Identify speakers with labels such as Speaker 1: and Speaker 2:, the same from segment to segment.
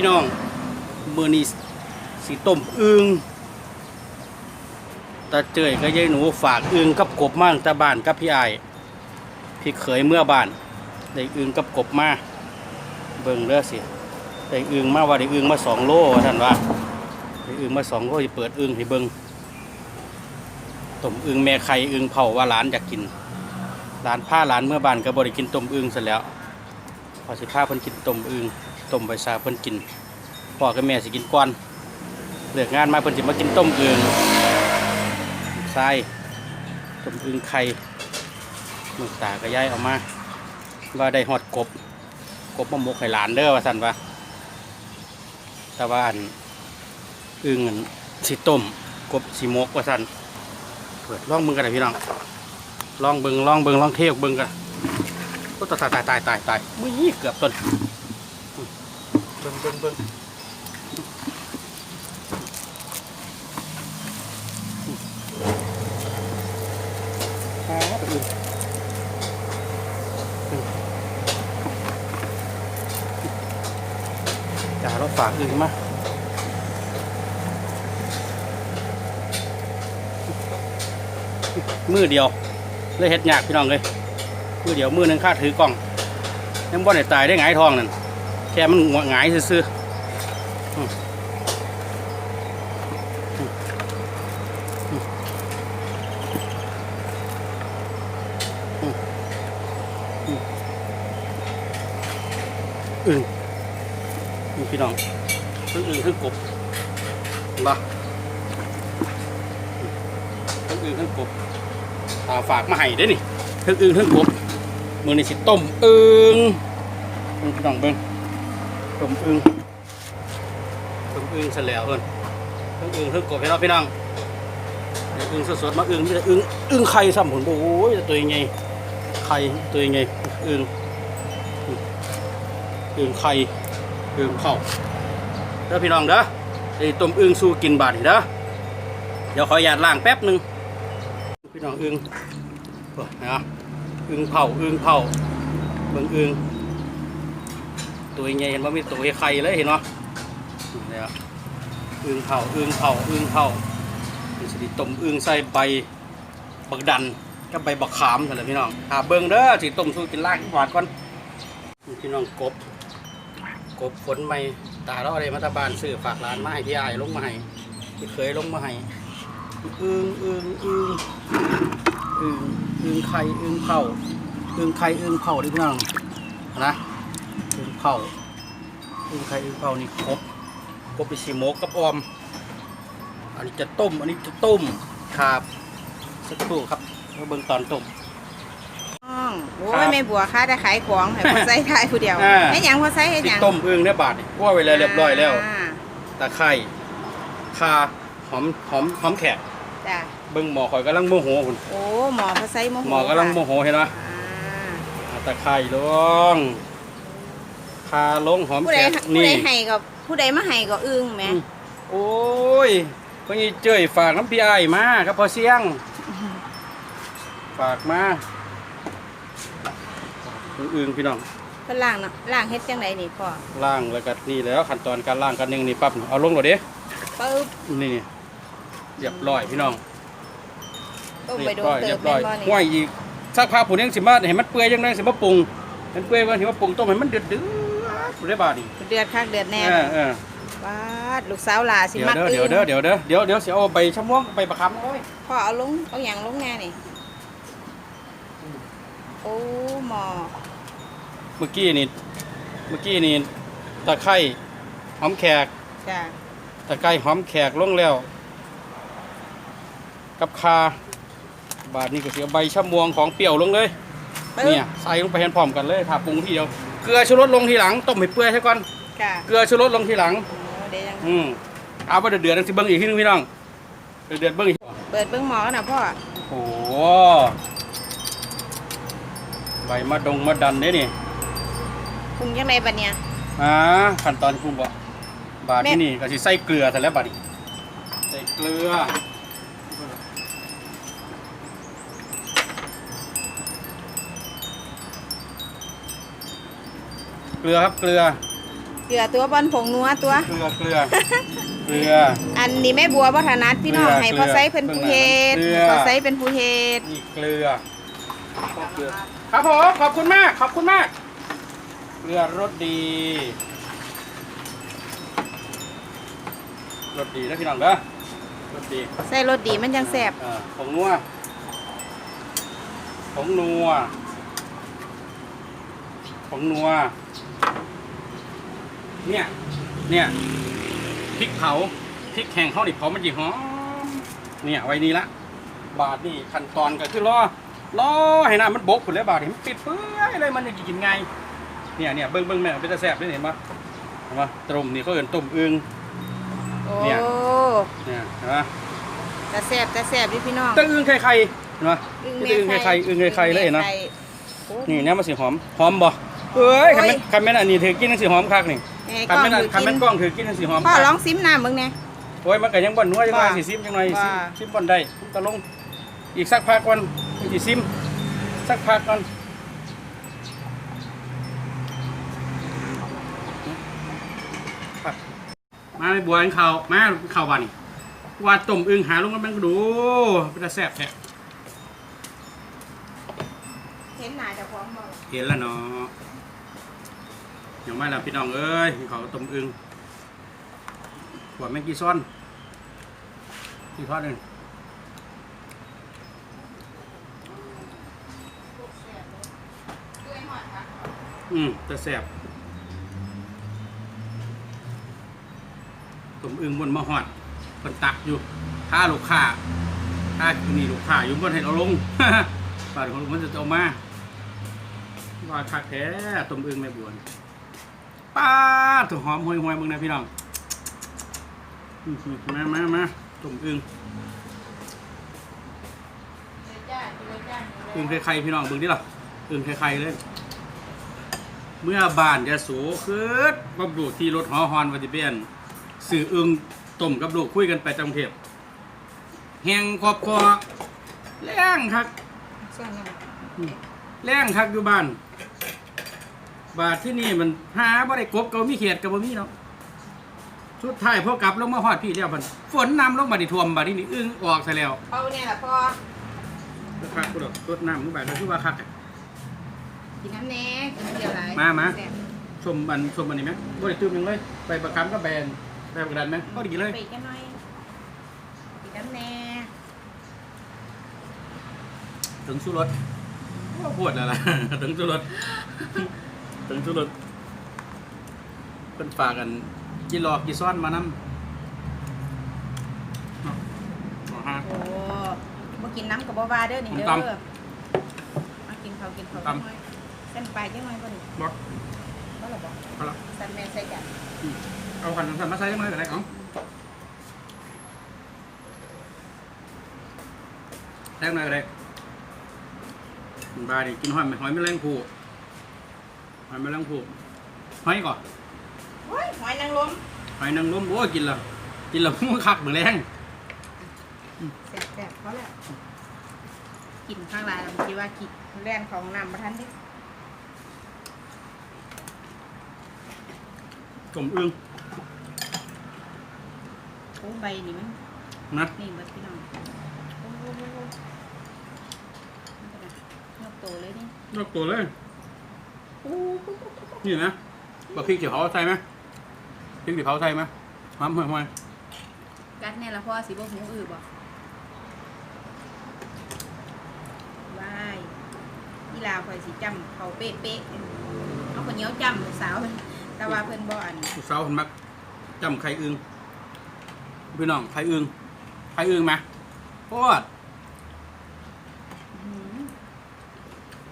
Speaker 1: พี่น้องมือนี้สีต้มอึงตาเจยก็ยายหนูฝากอึงกับกบมาตาบ้านกับพี่ไอายพี่เขยเมื่อบ้านได้อึงกับกบมาเบิ่งเด้อสิได้อึงมาว่าได้อึงมาสองโลท่านว่าได้อึงมาสองโลจะเปิดอึงให้เบิ่งต้มอึงแม่ไข่อึงเผาว่าหลานอยากกินหลานผ้าหลานเมื่อบ้านก็บ่ได้กินต้มอึงซะแล้วพอสิพาเพิ่นกินต้มอึง ต้มใบซาเพิ่นกินพ่อกับแม่สิกินก่อนเลิกงานมาเพิ่นสิมากินต้มอึ่งทรายต้มอึ่งไข่มือตาก็ย้ายออกมาว่าได้ฮอดกบกบมะมกให้หลานเด้อว่าซั่นว่าแต่ว่าอันอึ่งอันสิต้มกบสิมกว่าซั่นเปิดลองเบิ่งกันนะพี่น้องลองเบิงลองเบิงลองเทกเบิงกันโอ้ตายตายตายตายตายมุ้ยเกือบต้น บิ้งเบิ้งเบิ้งจ่าเราฝากอื่นมามือเดียวเลยเฮ็ดยากพี่น้องเลยมือเดียวมือหนึ่งค่าถือกล้องยังบ่ได้ตายได้หงทองนั่น แค่มันหงายซื่ออึ่งพี่น้องทั้งอึ่งทั้งกบเห็นปะอืมทั้งอึ่งทั้งกบตาฝากมาให้เด้นี่ทั้งอึ่งทั้งกบมือในสิต้มอึงมึงพี่น้องเบิ้ง ต้มอึงต้มอึงเสร็จแล้วเพิ่นต้มอึงเพิ่งกบให้เราพี่น้องเดี๋ยวอึงสดๆมาอึงมีแต่อึงอึงไข่ซ้ำผลโอ้ยตัวยังไงไข่ตัวยังไงอึงอึงไข่อึงเผาเด้อพี่น้องเด้อไอ้ต้มอึงสู้กินบาดเด้อเดี๋ยวขออนุญาตล้างแป๊บหนึ่งพี่น้องอึงโอ้นะอึงเผาอึงเผาเบิ่งอึง ตัวใหญ่เห็นว่ามีตัวไข่เลยเห็นเนาะเนี่ยอึงเผาอึงเผาอึงเผาเป็นสิริต้มอึงใส่ใบบักดันกับใบบักขามนั่นแหละพี่น้องหาเบิ่งเด้อสิต้มสู้กินลากหวานก่อนพี่น้องกบ กบฝนไม่ตาเราอะไรมาตาบานซื้อฝากร้านมาให้พี่อายลงมาให้พี่เคยลงมาให้อึงอึงอึงอึงอึงไข่อึงเผาอึงไข่อึงเผาดิพี่น้องนะ เผาอึงไข่อึงเผานี่ครบครบไปชิโมกกับออม อันนี้จะต้ม อันนี้จะต้มครับสักครู่ครับมาเบิ่งตอนต้ม
Speaker 2: น้องโอ้
Speaker 1: ครั
Speaker 2: ย
Speaker 1: บ
Speaker 2: แม่บัวค้าได้ขายของให้พอใส่ทายผู้เดียว
Speaker 1: อ่า
Speaker 2: ให้หยังพอใส่ให้
Speaker 1: ติ
Speaker 2: ห
Speaker 1: ด
Speaker 2: ยัง
Speaker 1: ต้มอึงเนี่ยบาทนี่คั่วไว้แล้วเรียบร้อยแล้วาตะไคร้ข่าหอมหอมหอมแขก
Speaker 2: จ้ะ
Speaker 1: เบิ่งหมอข่อยกำลังโมโหคุณ
Speaker 2: โอ้หมอพอใส่โมโห
Speaker 1: หมอกำลังโมโหเห็นไหม
Speaker 2: อ่า
Speaker 1: เอาตะไคร้ลง ข่าลงหอม
Speaker 2: ผู้
Speaker 1: แข
Speaker 2: ใด
Speaker 1: ก
Speaker 2: ผู้
Speaker 1: นี่
Speaker 2: ใดให้ก็ผู้ใดมาให้ก็อึ้งแหม
Speaker 1: อืม โอ้ยพ่อนี่เจ้ยฝากน้ำพี่ไอ้ายมาครับพอเสียง ฝากมาอึ้งๆพี่น้อง
Speaker 2: เพิ่นล้างเนาะล้างเฮ็ดจังไดนี่พ่อ
Speaker 1: ล่างแล้วก็นี่แล้วขั้นตอนการล่างกันหนึ่งนี่ปั๊บเอาลงหน่อยเด้
Speaker 2: ปึ๊บ
Speaker 1: นี่เรียบร้อยพี่น้อง
Speaker 2: ต้ม
Speaker 1: เรี
Speaker 2: ไป
Speaker 1: ยบ
Speaker 2: โดน
Speaker 1: ร้อย
Speaker 2: เติ
Speaker 1: เรีย
Speaker 2: บบแม่
Speaker 1: ร้อย
Speaker 2: นบ่นี่
Speaker 1: ห้วยอีกสักพักผู้นี้สิมาเห็นมันเปื่อยยังไงสิมาปรุงมันเปื่อยว่าสิมาปรุงต้มให้มันเดือดเดือด ได้บาดนี่
Speaker 2: เดือดคักเดือดแน่
Speaker 1: เออเออ
Speaker 2: วาดลูกสาวหลาสิ
Speaker 1: เดี๋ยว
Speaker 2: มัก
Speaker 1: เด้อ
Speaker 2: อึ้
Speaker 1: เดี๋ยว
Speaker 2: ง
Speaker 1: เด้อเดี๋ยวเด้อเดี๋ยวเดี๋ยวเสียเอาใบชะม่วงใบประคำเอาไว้
Speaker 2: พ่อเอาลงเอาหยังลงแน่นี่โอ้หมอ
Speaker 1: เมื่อกี้นี่เมื่อกี้นี่ตะไคร้หอมแขก
Speaker 2: จ้ะ
Speaker 1: ตะไคร้หอมแขกลงแล้ว กับคา บาทนี้ก็เสียใบชะมวงของเปรี้ยวลงเลย
Speaker 2: ปึ๊บ
Speaker 1: เนี่ยใส่ลงไปแทนพร้อมกันเลยถ้าปรุงทีเดียว เกลือชูรสลงทีหลังต้มให้เปื่อยให้ก่อน
Speaker 2: ค่ะ
Speaker 1: เกลือชูรสลงทีหลัง
Speaker 2: โอ้เดี๋ยวยัง
Speaker 1: อืมเอาไปเดือดเดือดๆสิเบิ้งอีกทีนึงพี่น้องเดือดเดือดๆเบิ้งอีก
Speaker 2: เปิดเบิ่งหมอกันนะพ่อ
Speaker 1: โอ้โหใบมะดงมะดันเนี่ยนี่
Speaker 2: ปรุงยังไงบัดเนี่ย
Speaker 1: อ่าขั้นตอนปรุงบ่บาท
Speaker 2: แม่
Speaker 1: ที่นี่ก็สิใส่เกลือแต่แล้วบาดนี้ใส่เกลือ เกลือครับเกลือ
Speaker 2: เกลือตัวบอลผงนัวตัว
Speaker 1: เกลือเกลือ เกลือ
Speaker 2: อันนี้แม่บัวบ่ถนัดพี่น้อง
Speaker 1: เกลือ
Speaker 2: ให้พ่อไซเป็นผู้เฮ็ด
Speaker 1: เกลือ
Speaker 2: พ่อไซเป็นผู้เฮ็ด
Speaker 1: นี่เกลือเกลือ ครับผมขอบคุณมากขอบคุณมาก เกลือรสดีรสดีนะพี่น้องเด้อรสดี
Speaker 2: ใส่รสดีมันจังแซ่บ
Speaker 1: อ่าผงนัวผงนัวผงนัว เนี่ย เนี่ยพริกเผาพริกแห้งเขาดิเผามันจีหอมเนี่ยไว้นี่ละ บาทนี่ขั้นตอนก็คือรอรอให้น้ำมันบกขึ้นแล้วบาทนี่มันปิดเปื่อยเลยมันจะกินไงเนี่ยเนี่ยเบิ้งเบิ้งแม่เป็นตาแซ่บด้วยเห็นปะเห็นปะต้มนี่เขาเอินต้มอึง
Speaker 2: โอ้
Speaker 1: เนี่ยเนี่ยเห็นปะ
Speaker 2: แต่แซ่บแต่แซ่บดิพี่น้อง
Speaker 1: ต้อึงไข่ไข่เห็นปะนี่อึงไข่ไข่อึงไข่ไข่เลยเห็นปะ
Speaker 2: โอ้
Speaker 1: นี่เนี่ยมันสีหอมหอมบ่เอ้ย
Speaker 2: โอ้ย
Speaker 1: คันแม่นคันแม่นอันนี้ถือกินจังสีหอมคักนี่
Speaker 2: ให้
Speaker 1: คัน
Speaker 2: กล้อง
Speaker 1: แม่นอัน
Speaker 2: ถือ
Speaker 1: คัน
Speaker 2: กิ
Speaker 1: แม่
Speaker 2: น
Speaker 1: นกล้องถือกินจังสีหอม
Speaker 2: พ่อ
Speaker 1: คัก
Speaker 2: ลองซิมน้ำเบิ่งแหน่
Speaker 1: โอ้ยมันก็ยังบ่นนัวจังหน่อย
Speaker 2: ว่า
Speaker 1: สิซิมจังหน่อยซิม
Speaker 2: ว่า
Speaker 1: ซิมบ่นได้ตะลงอีกสักพักก่อนสิซิมสักพักก่อนครับมาในบัวกินข้าวมาข้าววันนี่ว่าต้มอึ่งหาลงกันมันก็ดูเป็นตาแซ่บแท้
Speaker 2: เห็นหน้าเจ้าของบ่
Speaker 1: เห็นแล้วเนาะ อย่างไม่ละพี่น้องเอ้ยกินข้าต้มอึงขวดแมงกี้ซ้อนกี่ทอดหนึ่งอืมแต่แสบต้มอึงบนมะฮอดคนตักอยู่ถ้าลูกค้าถ้านี่ลูกค้าอยู่บนให้เราลงป่าของมันจะเอามาว่าคักแท้ต้มอึงแม่บวน ป้าดถั่วหอมห่วยๆมึงนะพี่น้องอื้อหือมามามาต้มอึ่งอึ่งไข่ๆพี่น้องเบิ่งดิล่ะอึ่งไข่ๆเลย เมื่อบ้านจะสูคืดบับดูที่รถหอฮอนวัติเบียนสื่ออึงต้มกับลูกคุยกันไปจังเทพแหงครอบครัวแรงคัก
Speaker 2: ส่วนนั้น
Speaker 1: แรงคักอยู่บ้าน บาทที่นี่มันหาบ่ได้กบก็มีเขียดก็บ่มีเนาะสุดท้ายพอกลับลงมาฮอดพี่แล้วมันฝนนำลงมาที่ท่วมบาดที่นี่อึ้งออกซะแล้ว
Speaker 2: เอาเนี่ยล่ะพ่อ
Speaker 1: คักกูดอกรดน้ำมึงบาดก็คือว่าคักอะ
Speaker 2: กินน้ำแหน่กินเดียวหลาย
Speaker 1: มามา
Speaker 2: แซ่บ
Speaker 1: ชมมันชมมันนี่ไหมบ่ได้ตื้มหยังเลยไปประคำก็แบนไปประดันไหมก็ดีเลย
Speaker 2: ไปอีกกันหน่อยกินน้ำแหน่
Speaker 1: ถึงสู้รถปวดแล้วล่ะ ถึงสู้รถ ถึงสู้รถเป็นฝากกันกีหลอกกีซ่อนมานำเอาเอาฮะ
Speaker 2: โอ้บ่กินน้ำกับบ่ว่าเด้อนี่เด้อ
Speaker 1: ตำ
Speaker 2: มากินข้าวกินข้าว
Speaker 1: ตำ
Speaker 2: จังหน่อยเส้นปลายจังหน่อยบ่นี่
Speaker 1: บอก
Speaker 2: บ่ล่ะบ่
Speaker 1: เอาละ
Speaker 2: สันแม่นใส่กัน
Speaker 1: เอาขันสันมาใส่ยังไงกันได้เอาแรกหน่อยก็ได้บาดิกินหอยไหมหอยแมลงภู่ หอยแมลงภู่หอยก่อน
Speaker 2: โอ้ยหอยนางรม
Speaker 1: หอยนางรมโอ้ยกินและกินและมือคักเหมือนแรง
Speaker 2: แซ่บๆพอแล้วกินข้างหลายแล้วคิดว่ากินแล่นของน้ำบ่ทันเด้
Speaker 1: กลมอึ้ง
Speaker 2: โอ้ใบนี่มัน
Speaker 1: นะ
Speaker 2: นี่เบิดพี่น้องโอ้โหโอ้โหนี่ก็ได้ยกโตเลยนี่
Speaker 1: ยกตัวเลย
Speaker 2: โอ้โห
Speaker 1: นี่นะบักพริกเขียวเผาใส่ไหมพริกเขียวเผาใส่ไหมหอมห่วยห่วย
Speaker 2: กัดแน่ละพ่อสิบ่หูอื้อบ่วายอีลาข่อยสิจำเขาเป๊ะๆเอาคนเหนียวจำลูกสาวเพิ่นแต่ว่าเพิ่นบ่อัน
Speaker 1: ลูกสาวคนมักจำไข่อึ้งพี่น้องไข่อึ้งไข่อึ้งไหมโคตร
Speaker 2: อื้อหือ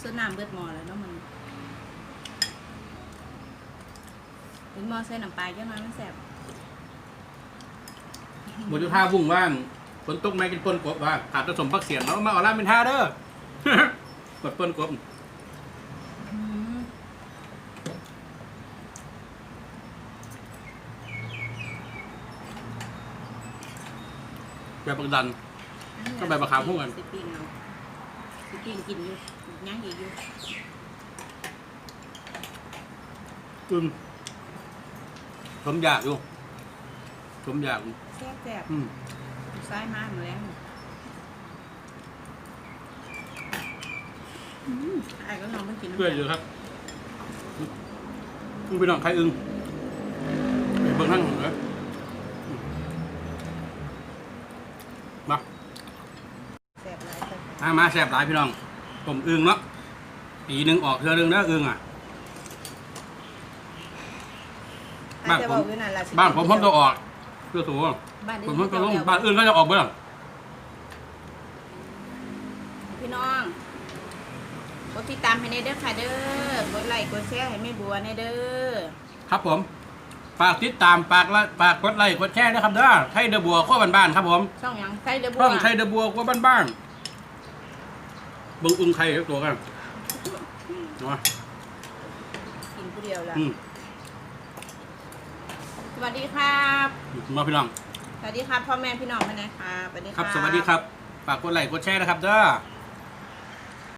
Speaker 2: ซื้อน้ำเบิดหม้อแล้วเนาะมัน เป็นหม้อใส่น้ำปลาจังน้อยมันแซ่บ
Speaker 1: หมดจุท่าวุ่งว่างฝนตกไม่กินปนกบว่าขาดผสมพักเสียงแล้วมาเอาล่าเป็นท่าเด้อกดปนกบ
Speaker 2: อื้อหือ
Speaker 1: แบบบักดันก็ใบมะขามคู่กัน
Speaker 2: สิปิ้งเอาสิปิ้งกินอยู่ย่างอีกอยู่
Speaker 1: อึ้ง ผมอยากอยู่ผมอยากอยู่
Speaker 2: แซ่บแซ่บ
Speaker 1: อืม
Speaker 2: ซ้ายมาหมดแล้วอืมไอ้ก็ลองมากินน้ำ
Speaker 1: เพื่อนอยู่ครับมึงไปนอนใครอึงไปเบิ่งทั้งหมดเลยมา
Speaker 2: แซ่บหลายแซ่บหลาย
Speaker 1: มามาแซ่บหลายพี่น้องผมอึงเนาะปีหนึ่งออกเทือหนึงนะอึงอะ บ้าน
Speaker 2: แต่
Speaker 1: ผม
Speaker 2: อยู่นั่นล่ะสิ
Speaker 1: บ้านผมผมจะออกเพื่อสูง
Speaker 2: บ้าน
Speaker 1: ผม
Speaker 2: นี้
Speaker 1: ผมจะลง
Speaker 2: เจ้
Speaker 1: บ้านอื่นก็จะออกเบ้าง
Speaker 2: พี่น้องกดติดตามให้ในเด้อค่ะเด้อกดไลค์กดแชร์ให้แม่บัวในเด้อ
Speaker 1: ครับผมฝากติดตามฝากละฝากกดไลค์กดแชร์นะครับเด้อไทยเดอะบัวข้อบ้านๆครับผม
Speaker 2: ช่องหยังใส่เด้อบัว
Speaker 1: ช่องไทยเดอะบัวข้อบ้านๆเบิ่งอึงไข่ตัวกันเนาะ
Speaker 2: กินผู้เดียวล่ะ
Speaker 1: อืม
Speaker 2: ส วัสดีครับ
Speaker 1: มาพี่น้อง
Speaker 2: สวัสดีครับพ่อแม่พี่น้องมานะครับสวัสดี
Speaker 1: ครับสวัสดีครับ ฝากกดไลค์กดแชร์นะครับเด้อ